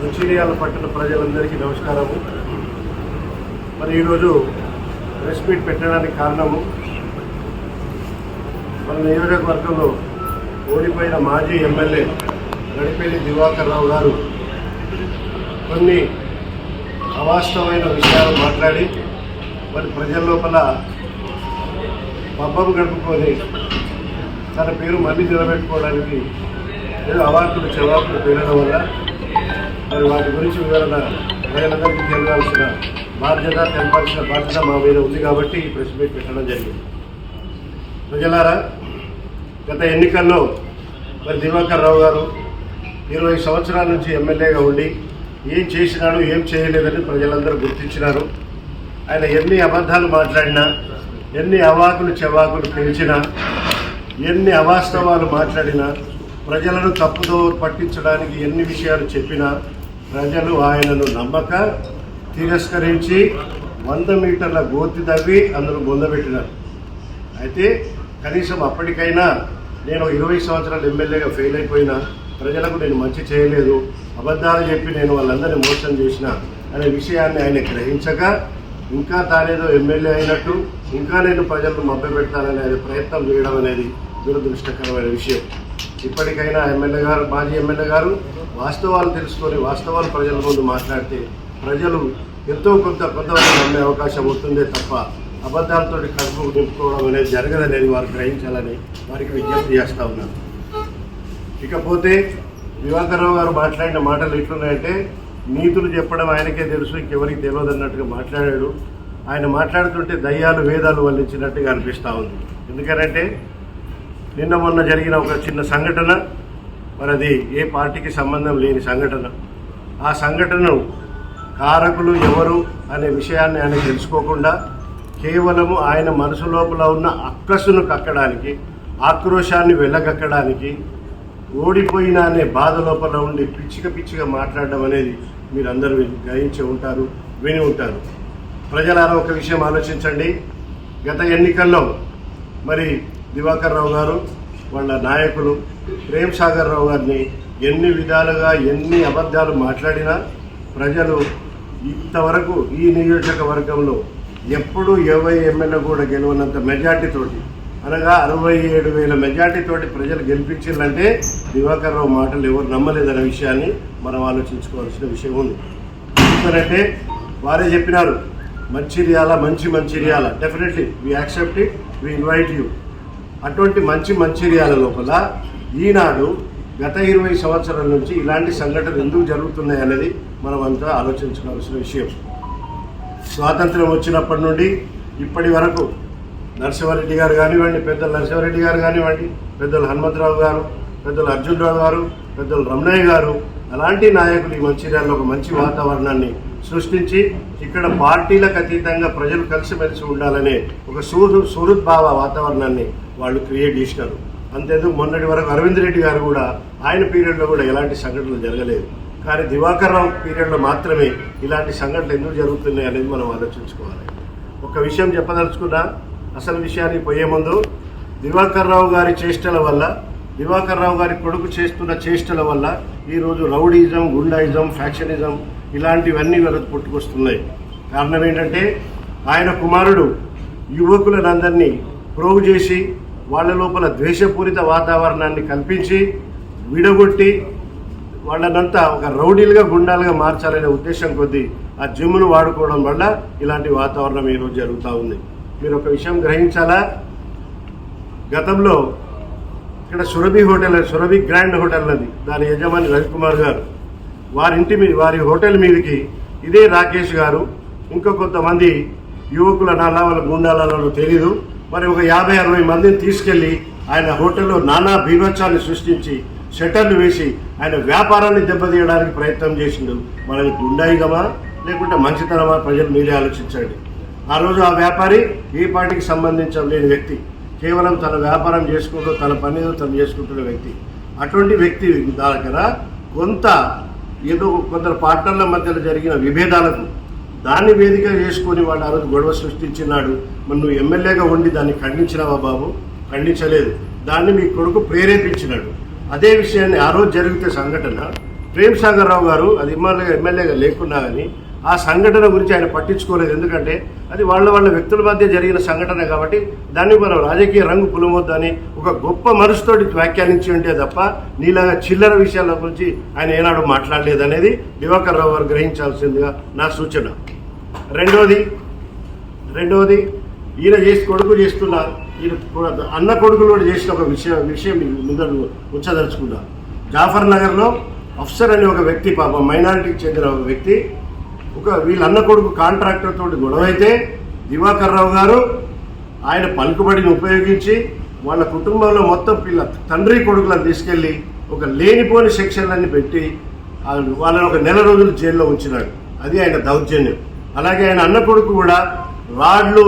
మంచిర్యాల పట్టణ ప్రజలందరికీ నమస్కారము. మరి ఈరోజు ప్రెస్ మీట్ పెట్టడానికి కారణము మన నియోజకవర్గంలో ఓడిపోయిన మాజీ ఎమ్మెల్యే గడిపల్లి దివాకర్ రావు గారు. కొన్ని అవాస్తవమైన విషయాలు మాట్లాడి మరి ప్రజల లోపల పబ్బం గడుపుకొని తన పేరు మళ్ళీ నిలబెట్టుకోవడానికి ఏదో అవార్డులు జవాబులు పేరడం వల్ల మరి వాటి గురించి వివరణ ప్రజలందరికీ తెలియాల్సిన బాధ్యత తెలపాల్సిన బాధ్యత మా మీద ఉంది కాబట్టి ఈ ప్రెస్ మీట్ పెట్టడం జరిగింది. ప్రజలారా గత ఎన్నికల్లో మరి దివాకర్ రావు గారు ఇరవై సంవత్సరాల నుంచి ఎమ్మెల్యేగా ఉండి ఏం చేసినాడు ఏం చేయలేదని ప్రజలందరూ గుర్తించినారు. ఆయన ఎన్ని అబద్ధాలు మాట్లాడినా ఎన్ని అవాకులు చెవాకులు పిలిచినా ఎన్ని అవాస్తవాలు మాట్లాడినా ప్రజలను తప్పుదో పట్టించడానికి ఎన్ని విషయాలు చెప్పినా ప్రజలు ఆయనను నమ్మక తిరస్కరించి వంద మీటర్ల గోతి తవ్వి అందరూ బొందబెట్టినారు అయితే కనీసం అప్పటికైనా నేను ఇరవై సంవత్సరాలు ఎమ్మెల్యేగా ఫెయిల్ అయిపోయినా ప్రజలకు నేను మంచి చేయలేదు అబద్ధాలు చెప్పి నేను వాళ్ళందరినీ మోసం చేసిన అనే విషయాన్ని ఆయన గ్రహించక ఇంకా తానేదో ఎమ్మెల్యే అయినట్టు ఇంకా నేను ప్రజలను మభ్యపెడతాననే ప్రయత్నం చేయడం అనేది దురదృష్టకరమైన విషయం. ఇప్పటికైనా ఎమ్మెల్యే గారు మాజీ ఎమ్మెల్యే గారు వాస్తవాలు తెలుసుకొని వాస్తవాలు ప్రజల ముందు మాట్లాడితే ప్రజలు ఎంతో కొంత కొంతవరకు నమ్మే అవకాశం ఉంటుందే తప్ప అబద్ధాలతో కడుపు నింపుకోవడం అనేది జరగదనేది వారు గ్రహించాలని వారికి విజ్ఞప్తి చేస్తూ ఉన్నాను. ఇకపోతే దివాకర్రావు గారు మాట్లాడిన మాటలు ఎట్లున్నాయంటే నీతులు చెప్పడం ఆయనకే తెలుసు ఇంకెవరికి తెలియదు అన్నట్టుగా మాట్లాడాడు. ఆయన మాట్లాడుతుంటే దయ్యాలు వేదాలు వల్లించినట్టుగా అనిపిస్తూ ఉంది. ఎందుకనంటే నిన్న మొన్న జరిగిన ఒక చిన్న సంఘటన మరి అది ఏ పార్టీకి సంబంధం లేని సంఘటన. ఆ సంఘటనను కారకులు ఎవరు అనే విషయాన్ని ఆయన తెలుసుకోకుండా కేవలము ఆయన మనసు లోపల ఉన్న అక్కసును కక్కడానికి ఆక్రోశాన్ని వెళ్ళగక్కడానికి ఓడిపోయిన అనే బాధ లోపల ఉండి పిచ్చిక పిచ్చిగా మాట్లాడడం అనేది మీరందరూ గ్రహించి ఉంటారు విని ఉంటారు. ప్రజలారా ఒక విషయం ఆలోచించండి. గత ఎన్నికల్లో మరి దివాకర్ రావు గారు వాళ్ళ నాయకులు ప్రేమ్ సాగర్ రావు గారిని ఎన్ని విధాలుగా ఎన్ని అబద్ధాలు మాట్లాడినా ప్రజలు ఇంతవరకు ఈ నియోజకవర్గంలో ఎప్పుడు ఇరవై ఎమ్మెల్యే కూడా గెలవనంత మెజార్టీతోటి అనగా అరవై ఏడు వేల మెజార్టీతోటి ప్రజలు గెలిపించాలంటే దివాకర్ రావు మాటలు ఎవరు నమ్మలేదనే విషయాన్ని మనం ఆలోచించుకోవాల్సిన విషయం ఉంది. ఎందుకంటే వారే చెప్పినారు మంచిర్యాల మంచి Mancherial. Definitely we accept it we invite you అటువంటి మంచి మంచిర్యాల లోపల ఈనాడు గత ఇరవై సంవత్సరాల నుంచి ఇలాంటి సంఘటనలు ఎందుకు జరుగుతున్నాయి అనేది మనం అంతా ఆలోచించుకోవాల్సిన విషయం. స్వాతంత్రం వచ్చినప్పటి నుండి ఇప్పటి వరకు నరసింహారెడ్డి గారు కానివ్వండి పెద్దలు నరసింహారెడ్డి గారు కానివ్వండి పెద్దలు హనుమంతరావు గారు పెద్దలు అర్జునరావు గారు పెద్దలు రమణయ్య గారు అలాంటి నాయకులు ఈ మంచిర్యాలలో ఒక మంచి వాతావరణాన్ని సృష్టించి ఇక్కడ పార్టీలకు అతీతంగా ప్రజలు కలిసిమెలిసి ఉండాలనే ఒక సూరు సుహృద్భావ వాతావరణాన్ని వాళ్ళు క్రియేట్ చేసినారు. అంతేందుకు మొన్నటి వరకు అరవింద్ రెడ్డి గారు కూడా ఆయన పీరియడ్లో కూడా ఎలాంటి సంఘటనలు జరగలేదు. కానీ దివాకర్ రావు పీరియడ్లో మాత్రమే ఇలాంటి సంఘటనలు ఎందుకు జరుగుతున్నాయి అనేది మనం ఆలోచించుకోవాలి. ఒక విషయం చెప్పదలుచుకున్నా అసలు విషయానికి పోయే ముందు దివాకర్ రావు గారి చేష్టల వల్ల దివాకర్ రావు గారి కొడుకు చేస్తున్న చేష్టల వల్ల ఈరోజు రౌడీజం గుండాయిజం ఫ్యాక్షనిజం ఇలాంటివన్నీ వాళ్ళకి పుట్టుకొస్తున్నాయి. కారణం ఏంటంటే ఆయన కుమారుడు యువకులందరినీ ప్రోగు చేసి వాళ్ళ లోపల ద్వేషపూరిత వాతావరణాన్ని కల్పించి విడగొట్టి వాళ్ళనంతా ఒక రౌడీలుగా గుండాలుగా మార్చాలనే ఉద్దేశం కొద్దీ ఆ జిమ్ను వాడుకోవడం వల్ల ఇలాంటి వాతావరణం ఈరోజు జరుగుతూ ఉంది. మీరు ఒక విషయం గ్రహించాలా? గతంలో ఇక్కడ Surabhi hotel Surabhi grand hotel అది దాని యజమాని రవికుమార్ గారు. వారి ఇంటి మీద వారి హోటల్ మీదకి ఇదే రాకేష్ గారు. ఇంకా కొంతమంది యువకుల నాలా వాళ్ళ గుండాలలో తెలియదు. మరి ఒక యాభై అరవై మందిని తీసుకెళ్ళి ఆయన హోటల్లో నానా బీభత్సాన్ని సృష్టించి షటర్లు వేసి ఆయన వ్యాపారాన్ని దెబ్బతీయడానికి ప్రయత్నం చేసిండు. మనకి గుండాయిగమా? లేకుంటే మంచితనమా? ప్రజలు మీరే ఆలోచించండి. ఆ రోజు ఆ వ్యాపారి ఏ పార్టీకి సంబంధించిన లేని వ్యక్తి. కేవలం తన వ్యాపారం చేసుకుంటూ తన పని తను చేసుకుంటున్న వ్యక్తి. అటువంటి వ్యక్తి దగ్గర కొంత ఏదో కొందరు పార్ట్నర్ల మధ్యలో జరిగిన విభేదాలకు దాన్ని వేదిక చేసుకొని వాడు ఆ రోజు గొడవ సృష్టించినాడు. మరి నువ్వు ఎమ్మెల్యేగా ఉండి దాన్ని ఖండించినావా బాబు? ఖండించలేదు. దాన్ని మీ కొడుకు ప్రేరేపించినాడు. అదే విషయాన్ని ఆ రోజు జరిగితే సంఘటన. ప్రేమ్ సాగర్ రావు గారు అది ఎమ్మెల్యే ఎమ్మెల్యేగా లేకున్నా కానీ ఆ సంఘటన గురించి ఆయన పట్టించుకోలేదు. ఎందుకంటే అది వాళ్ళ వాళ్ళ వ్యక్తుల మధ్య జరిగిన సంఘటన కాబట్టి దాన్ని మనం రాజకీయ రంగు పులమొద్దని ఒక గొప్ప మనసుతోటి వ్యాఖ్యానించి ఉంటే తప్ప నీలాగా చిల్లర విషయాల గురించి ఆయన ఏనాడు మాట్లాడలేదనేది దివాకర్ రావు గారు గ్రహించాల్సిందిగా నా సూచన. రెండోది రెండవది ఈయన చేసి కొడుకు చేస్తున్న ఈయన కూడా అన్న కొడుకులు కూడా చేసిన ఒక విషయం విషయం ముందర ఉంచదలుచుకున్నా జాఫర్ నగర్లో అఫ్సర్ అనే ఒక వ్యక్తి పాపం మైనారిటీకి చెందిన ఒక వ్యక్తి ఒక వీళ్ళ అన్న కొడుకు కాంట్రాక్టర్ తోటి గొడవ అయితే దివాకర్ రావు గారు ఆయన పలుకుబడిని ఉపయోగించి వాళ్ళ కుటుంబంలో మొత్తం పిల్ల తండ్రి కొడుకులను తీసుకెళ్ళి ఒక లేనిపోని సెక్షన్లన్నీ పెట్టి వాళ్ళని ఒక నెల రోజులు జైల్లో ఉంచినాడు. అది ఆయన దౌర్జన్యం. అలాగే ఆయన అన్న కొడుకు కూడా రాడ్లు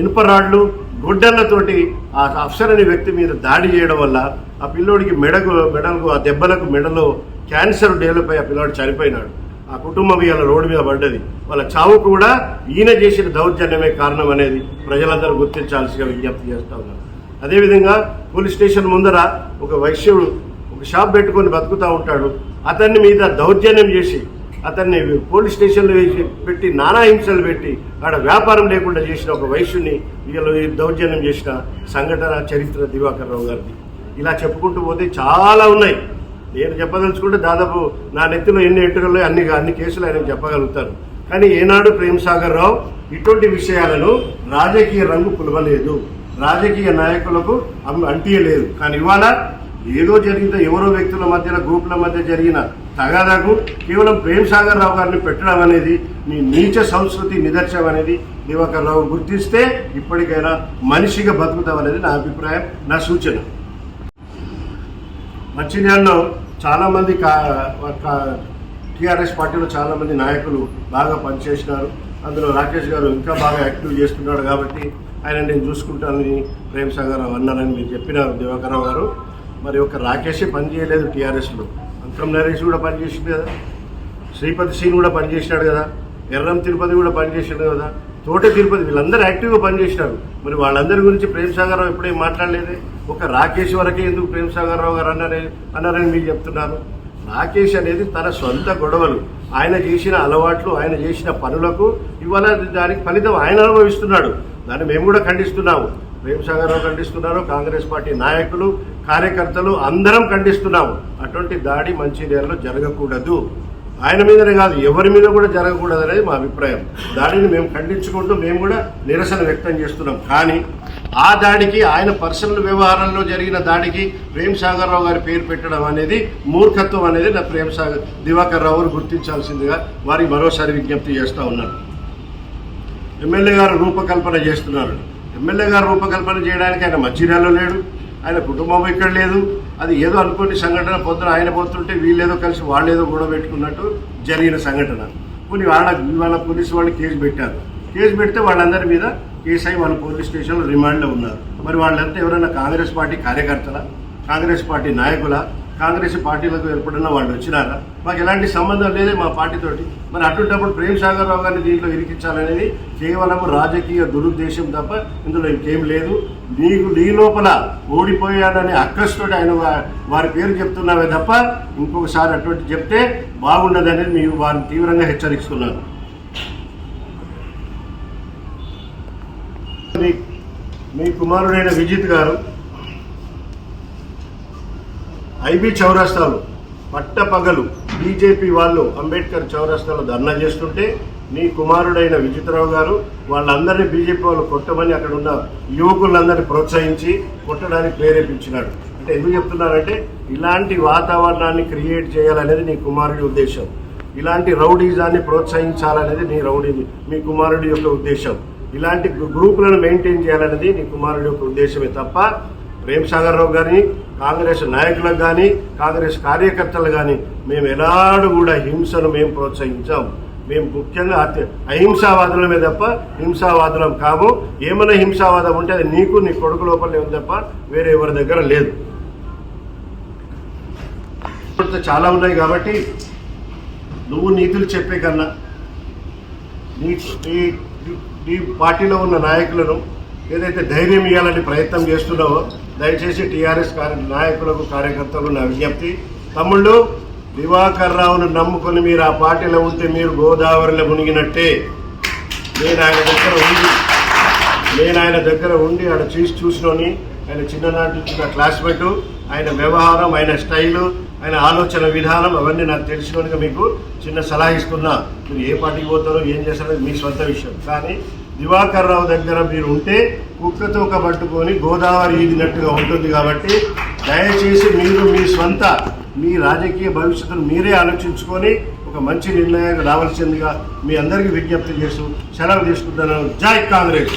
ఇనుప రాడ్లు గుడ్డలతోటి ఆ అఫ్సర్ అనే వ్యక్తి మీద దాడి చేయడం వల్ల ఆ పిల్లోడికి మెడకు మెడలకు ఆ దెబ్బలకు మెడలో క్యాన్సర్ డెవలప్ అయ్యి ఆ పిల్లోడు చనిపోయినాడు. ఆ కుటుంబం ఇవాళ రోడ్డు మీద పడ్డది. వాళ్ళ చావు కూడా ఈయన చేసిన దౌర్జన్యమే కారణం అనేది ప్రజలందరూ గుర్తించాల్సిగా విజ్ఞప్తి చేస్తా ఉన్నారు. అదేవిధంగా పోలీస్ స్టేషన్ ముందర ఒక వైశ్యుడు ఒక షాప్ పెట్టుకొని బతుకుతూ ఉంటాడు. అతన్ని మీద దౌర్జన్యం చేసి అతన్ని పోలీస్ స్టేషన్లో వేసి పెట్టి నానా హింసలు పెట్టి ఆడ వ్యాపారం లేకుండా చేసిన ఒక వైశ్యుని వీళ్ళు దౌర్జన్యం చేసిన సంఘటన చరిత్ర దివాకర్ రావు గారిది. ఇలా చెప్పుకుంటూ పోతే చాలా ఉన్నాయి. నేను చెప్పదలుచుకుంటే దాదాపు నా నెత్తిలో ఎన్ని ఎంటుకల్లో అన్ని అన్ని కేసులు ఆయన చెప్పగలుగుతారు. కానీ ఏనాడు ప్రేమ్ సాగర్ రావు ఇటువంటి విషయాలను రాజకీయ రంగు పులవలేదు. రాజకీయ నాయకులకు అంటియలేదు. కానీ ఇవాళ ఏదో జరిగిన ఎవరో వ్యక్తుల మధ్యన గ్రూపుల మధ్య జరిగిన తగాదాకు కేవలం ప్రేమ్ సాగర్ రావు గారిని పెట్టడం అనేది మీ నీచ సంస్కృతి నిదర్శనం అనేది దివాకర్ రావు గుర్తిస్తే ఇప్పటికైనా మనిషిగా బతుకుతాం అనేది నా అభిప్రాయం నా సూచన. మంచిర్యాలలో చాలామంది కా టీఆర్ఎస్ పార్టీలో చాలామంది నాయకులు బాగా పనిచేసినారు. అందులో రాకేష్ గారు ఇంకా బాగా యాక్టివ్ చేస్తున్నాడు కాబట్టి ఆయన నేను చూసుకుంటానని ప్రేమ్ సాగర్ అన్నారని మీరు చెప్పినారు దివాకర్రావు గారు. మరి ఒక రాకేషే పనిచేయలేదు టీఆర్ఎస్లో. అంకం నరేష్ కూడా పనిచేసింది కదా. శ్రీపతి సింగ్ కూడా పనిచేసినాడు కదా. ఎర్రం తిరుపతి కూడా పనిచేసాడు కదా. తోట తిరుపతి వీళ్ళందరూ యాక్టివ్గా పనిచేసినారు. మరి వాళ్ళందరి గురించి ప్రేమ్ సాగర్ రావు ఎప్పుడేం మాట్లాడలేదే? ఒక రాకేష్ వరకే ఎందుకు ప్రేమ్ సాగర్ రావు గారు అన్నారే అన్నారని మీరు చెప్తున్నారు. రాకేష్ అనేది తన సొంత గొడవలు. ఆయన చేసిన అలవాట్లు ఆయన చేసిన పనులకు ఇవాళ దానికి ఫలితం ఆయన అనుభవిస్తున్నాడు. దాన్ని మేము కూడా ఖండిస్తున్నాము. ప్రేమ్ సాగర్ రావు ఖండిస్తున్నారు కాంగ్రెస్ పార్టీ నాయకులు కార్యకర్తలు అందరం ఖండిస్తున్నాము. అటువంటి దాడి మంచిర్యాలలో జరగకూడదు. ఆయన మీదనే కాదు ఎవరి మీద కూడా జరగకూడదు అనేది మా అభిప్రాయం. దాడిని మేము ఖండించుకుంటూ మేము కూడా నిరసన వ్యక్తం చేస్తున్నాం. కానీ ఆ దాడికి ఆయన పర్సనల్ వ్యవహారంలో జరిగిన దాడికి ప్రేమ్ సాగర్ రావు గారి పేరు పెట్టడం అనేది మూర్ఖత్వం అనేది నా ప్రేమ్ సాగర్ దివాకర్ రావు గుర్తించాల్సిందిగా వారికి మరోసారి విజ్ఞప్తి చేస్తూ ఉన్నాను. ఎమ్మెల్యే గారు రూపకల్పన చేస్తున్నారు. ఎమ్మెల్యే గారు రూపకల్పన చేయడానికి ఆయన మంచిర్యాలలో లేడు ఆయన కుటుంబం ఇక్కడ లేదు అది ఏదో అనుకోని సంఘటన పొద్దున ఆయన పోతుంటే వీళ్ళేదో కలిసి వాళ్ళేదో గొడవ పెట్టుకున్నట్టు జరిగిన సంఘటన. కొన్ని వాళ్ళ వాళ్ళ పోలీసు వాళ్ళు కేసు పెట్టారు. కేసు పెడితే వాళ్ళందరి మీద కేసు మన పోలీస్ స్టేషన్లో రిమాండ్లో ఉన్నారు. మరి వాళ్ళంతా ఎవరైనా కాంగ్రెస్ పార్టీ కార్యకర్తల? కాంగ్రెస్ పార్టీ నాయకుల? కాంగ్రెస్ పార్టీలకు ఏర్పడిన వాళ్ళు వచ్చినారా? మాకు ఎలాంటి సంబంధం లేదే మా పార్టీతోటి మరి అటువంటిప్పుడు ప్రేమ్ సాగర్ రావు గారిని దీంట్లో ఇరికించాలనేది కేవలం రాజకీయ దురుద్దేశం తప్ప ఇందులో ఇంకేం లేదు. నీకు నీ లోపల ఓడిపోయాడనే అక్కస్తోటి ఆయన వారి పేరు చెప్తున్నావే తప్ప ఇంకొకసారి అటువంటి చెప్తే బాగుండదనేది మేము వారిని తీవ్రంగా హెచ్చరిస్తున్నాను. మీ- కుమారుడైన విజిత్ గారు ఐబీ చౌరస్తాలు పట్టపగలు బీజేపీ వాళ్ళు అంబేద్కర్ చౌరస్తాలో ధర్నా చేస్తుంటే నీ కుమారుడైన విజితరావు గారు వాళ్ళందరినీ బీజేపీ వాళ్ళు కొట్టమని అక్కడ ఉన్న యువకులందరినీ ప్రోత్సహించి కొట్టడానికి ప్రేరేపించినాడు. అంటే ఎందుకు చెప్తున్నారంటే ఇలాంటి వాతావరణాన్ని క్రియేట్ చేయాలనేది నీ కుమారుడి ఉద్దేశం. ఇలాంటి రౌడీజాన్ని ప్రోత్సహించాలనేది నీ రౌడీ మీ కుమారుడి యొక్క ఉద్దేశం. ఇలాంటి గ్రూపులను మెయింటైన్ చేయాలనేది నీ కుమారుడి యొక్క ఉద్దేశమే తప్ప ప్రేమ్ సాగర్ రావు కానీ కాంగ్రెస్ నాయకులకు కానీ కాంగ్రెస్ కార్యకర్తలు కానీ మేము ఎలాడు కూడా హింసను మేము ప్రోత్సహించాం. మేము ముఖ్యంగా అత్య అహింసావాదులమే తప్ప హింసావాదులం కాము. ఏమైనా హింసావాదం ఉంటే అది నీకు నీ కొడుకు లోపల ఉంది తప్ప వేరే ఎవరి దగ్గర లేదు. ఇప్పుడు చాలా ఉన్నాయి కాబట్టి నువ్వు నీతులు చెప్పే కన్నా నీ నీ పార్టీలో ఉన్న నాయకులను ఏదైతే ధైర్యం ఇవ్వాలని ప్రయత్నం చేస్తున్నావో దయచేసి టీఆర్ఎస్ కార్య నాయకులకు కార్యకర్తలకు నా విజ్ఞప్తి. తమ్ముళ్ళు దివాకర్ రావును నమ్ముకొని మీరు ఆ పార్టీలో ఉంటే మీరు గోదావరిలో మునిగినట్టే. నేను ఆయన దగ్గర ఉండి నేను ఆయన దగ్గర ఉండి ఆడ చూసి చూసినోని ఆయన చిన్ననాటి నుంచి నా ఆయన వ్యవహారం ఆయన స్టైలు ఆయన ఆలోచన విధానం అవన్నీ నాకు తెలిసినోనిగా మీకు చిన్న సలహా ఇస్తున్నా. మీరు ఏ పార్టీకి పోతారో ఏం చేస్తారో మీ సొంత విషయం. కానీ దివాకర్ రావు దగ్గర మీరు ఉంటే కుక్కతో ఒక పట్టుకొని గోదావరి ఈదినట్టుగా ఉంటుంది కాబట్టి దయచేసి మీరు మీ సొంత మీ రాజకీయ భవిష్యత్తును మీరే ఆలోచించుకొని ఒక మంచి నిర్ణయానికి రావాల్సిందిగా మీ అందరికీ విజ్ఞప్తి చేస్తూ సెలవు తీసుకుంటున్నాను. జై కాంగ్రెస్!